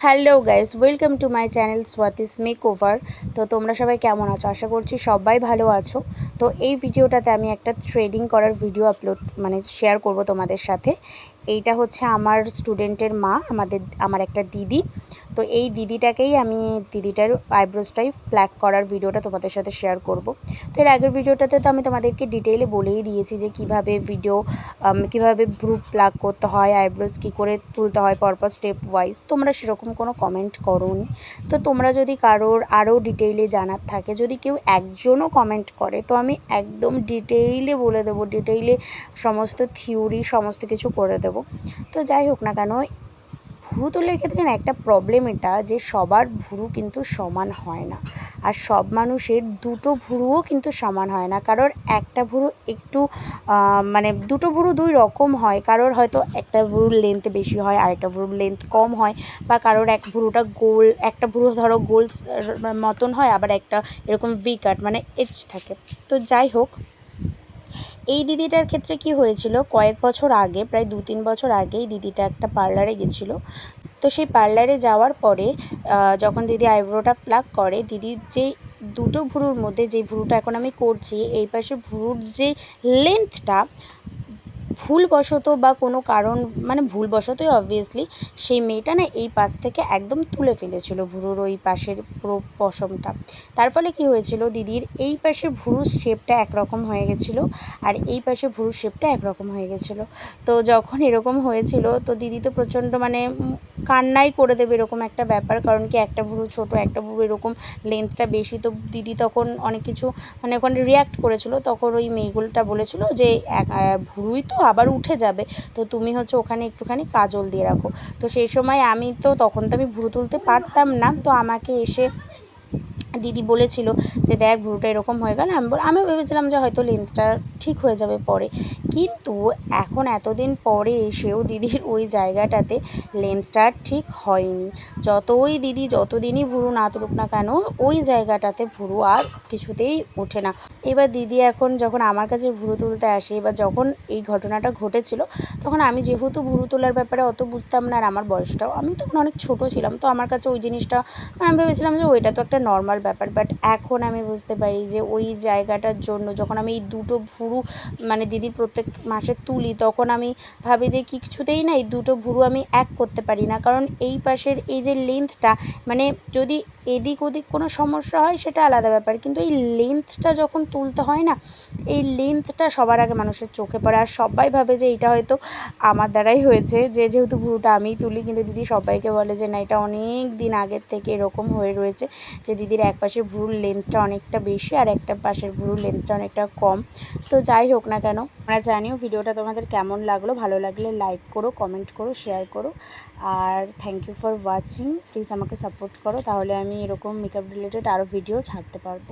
Hello guys welcome to my channel Swati's makeover তো তোমরা সবাই কেমন আছো? আশা করছি সবাই ভালো আছো। তো এই ভিডিওটাতে আমি একটা ট্রেডিং করার ভিডিও আপলোড মানে শেয়ার করব তোমাদের সাথে। এইটা হচ্ছে আমার স্টুডেন্টের মা, আমাদের, আমার একটা দিদি। তো এই দিদিটাকেই আমি দিদিটার আইব্রোসটাই প্ল্যাক করার ভিডিওটা তোমাদের সাথে শেয়ার করব। তো এর আগের ভিডিওটাতে তো আমি তোমাদেরকে ডিটেইলে বলেই দিয়েছি যে কীভাবে ভিডিও কীভাবে ভ্রু প্লাগ করতে হয় আইব্রোজ কী করে তুলতে হয় পরপর স্টেপ ওয়াইজ তোমরা সেরকম কোনো কমেন্ট করোনি। তো তোমরা যদি কারোর আরও ডিটেইলে জানার থাকে, যদি কেউ একজনও কমেন্ট করে, তো আমি একদম ডিটেইলে বলে দেবো ডিটেইলে সমস্ত থিওরি সমস্ত কিছু করে দেবো। তো যাই হোক না কেন ভুরু তোলার ক্ষেত্রে না একটা প্রবলেম এটা যে সবার ভুরু কিন্তু সমান হয় না। আর সব মানুষের দুটো ভুরুও কিন্তু সমান হয় না। কারোর একটা ভুরু একটু মানে দুটো ভুরু দুই রকম হয়। কারোর হয়তো একটা ভুরুর লেন্থ বেশি হয় আর একটা ভুরুর লেন্থ কম হয়। বা কারোর এক ভুরুটা গোল, একটা ভুরু ধরো গোল মতন হয়, আবার একটা এরকম ভি কাট মানে এজ থাকে। তো যাই হোক এই দিদিটার ক্ষেত্রে কি হয়েছিল? কয়েক বছর আগে, প্রায় দু তিন বছর আগেই দিদিটা একটা পার্লারে গেছিল। তো সেই পার্লারে যাওয়ার পরে যখন দিদি আইব্রোটা প্লাক করে, দিদির যে দুটো ভুরুর মধ্যে যে ভুরুটা এখন আমি করছি, এই পাশে ভুরুর যে লেন্থটা ভুলবশত বা কোনো কারণ মানে ভুলবশতই অবভিয়াসলি সেই মেয়েটা না এই পাশ থেকে একদম তুলে ফেলেছিল ভুরুর ওই পাশের পুরো পশমটা। তার ফলে কি হয়েছিল দিদির, এই পাশে ভুরুর শেপটা একরকম হয়ে গেছিল আর এই পাশে ভুরুর শেপটা একরকম হয়ে গেছিল। তো যখন এরকম হয়েছিল, তো দিদি তো প্রচণ্ড মানে কান্নাই করে দেবে এরকম একটা ব্যাপার। কারণ কি একটা ভুরু ছোট, একটা ভুরু এরকম লেন্থটা বেশি। তো দিদি তখন অনেক কিছু মানে ওখানে রিয়াক্ট করেছিল। তখন ওই মেয়েগুলোটা বলেছিল যে ভুরুই তো আবার উঠে যাবে। তো তুমি হচ্ছে ওখানে একটুখানি কাজল দিয়ে রাখো। তো সেই সময় আমি তো, তখন তো আমি ভুরু তুলতে পারতাম না। তো আমাকে এসে দিদি বলেছিল যে দেখ ভুরুটা এরকম হয়ে গেল। আমি আমিও ভেবেছিলাম যে হয়তো লেন্থটা ঠিক হয়ে যাবে পরে। কিন্তু এখন এতদিন পরে এসেও দিদির ওই জায়গাটাতে লেন্থটা ঠিক হয়নি। যতই দিদি যতদিনই ভুরু না তুলুক না কেন, ওই জায়গাটাতে ভুরু আর কিছুতেই ওঠে না। এবার দিদি এখন যখন আমার কাছে ভুরু তুলতে আসে, এবার যখন এই ঘটনাটা ঘটেছিল, তখন আমি যেহেতু ভুরু তোলার ব্যাপারে অত বুঝতাম না আর আমার বয়সটাও, আমি তখন অনেক ছোট ছিলাম। তো আমার কাছে ওই জিনিসটা আমি ভেবেছিলাম যে ওইটা তো একটা নর্মাল ব্যাপার। বাট এখন আমি বুঝতে পারি যে ওই জায়গাটার জন্য যখন আমি এই দুটো ভুরু মানে দিদির প্রত্যেক মাসে তুলি, তখন আমি ভাবি যে কিছুতেই না এই দুটো ভুরু আমি এক করতে পারি না। কারণ এই পাশের এই যে লেন্থটা মানে যদি এদিক ওদিক কোনো সমস্যা হয় সেটা আলাদা ব্যাপার। কিন্তু এই লেন্থটা যখন তুলতে হয় না, এই লেন্থটা সবার আগে মানুষের চোখে পড়ে। আর সবাই ভাবে যে এটা হয়তো আমার দ্বারাই হয়েছে। যে যেহেতু ভুরুটা আমিই তুলি, কিন্তু দিদি সবাইকে বলে যে না, এটা অনেক দিন আগের থেকে এরকম হয়ে রয়েছে যে দিদির এক পাশের ভুরুর লেন্থটা অনেকটা বেশি আর একটা পাশের ভুরুর লেন্থটা অনেকটা কম। তো যাই হোক না কেন, আমরা জানিও ভিডিওটা তোমাদের কেমন লাগল। ভালো লাগলে লাইক করো কমেন্ট করো শেয়ার করো। আর thank you for watching please আমাকে সাপোর্ট করো। তাহলে আমি এরকম মেকআপ রিলেটেড আরও ভিডিও ছাড়তে পারব।